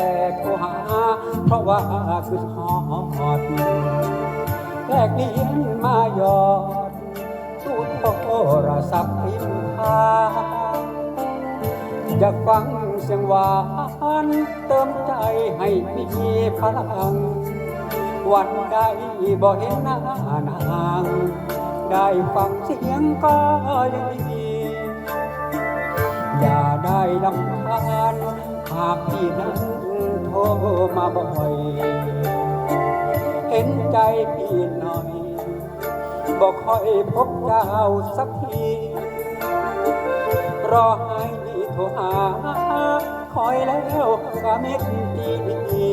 แต่ก็หา เพราะว่าคือหอดแตกเนียนมายอดพูดโทรศัพท์พิมพาอยากฟังเสียงหวานเติมใจให้มีพลัง วันใดบ่เห็นหน้านาง ได้ฟังเสียงก็ยังดี อย่าได้ลำพานหากพี่นั้น มาบ่อย เห็นใจพี่หน่อย บอกค่อยพบเจ้าสักที รอให้โทรหา คอยแล้วก็เม็ดดี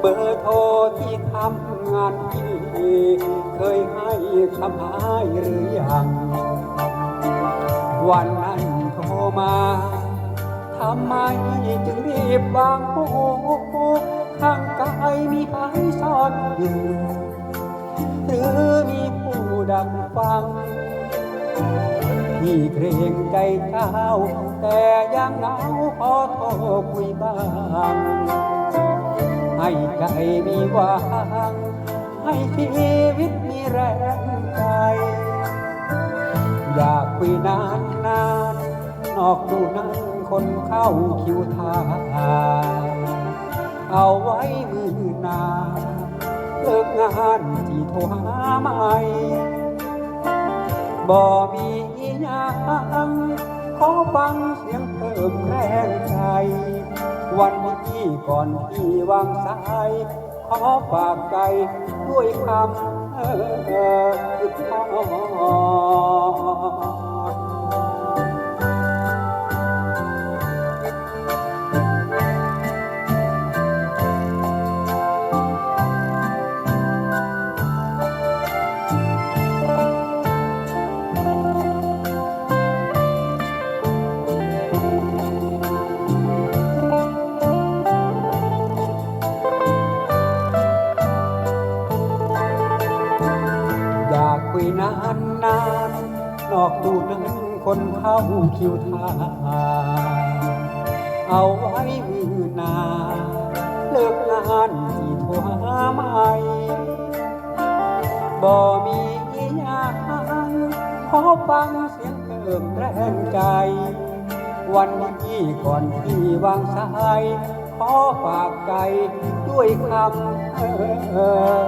เบอร์โทรที่ทำงานพี่เคยให้คำหายหรือยัง วันนั้นโทรมาำไมจึงรีบวางหูข้างกายมีใครซ่อนอยู่หรือมีผู้ดักฟังพี่เกรงใจเจ้า แต่ยังเหงาขอโทรคุยบ้างให้ใจมีหวังให้ชีวิตมีแรงใจ อยากคุยนานนานนอกดูนั้น คนเข้าคิวทาเอาไว้มือหนาเลิกงานที่โทรหาไม่บ่มีอีหยังขอฟังเสียงเพิ่มแรงใจวันนี้ก่อนที่วางสายขอฝากใจด้วยคำเออคือทอ คุยนานนานนอกดูนั้นคนเข้าคิวทาเอาไว้มือนาเลิกงานที่โทรหาไม่บ่มีอีหยังขอฟังเสียงเพิ่มแรงใจ วันนี้ก่อนที่วางสายขอฝากใจด้วยคำเออ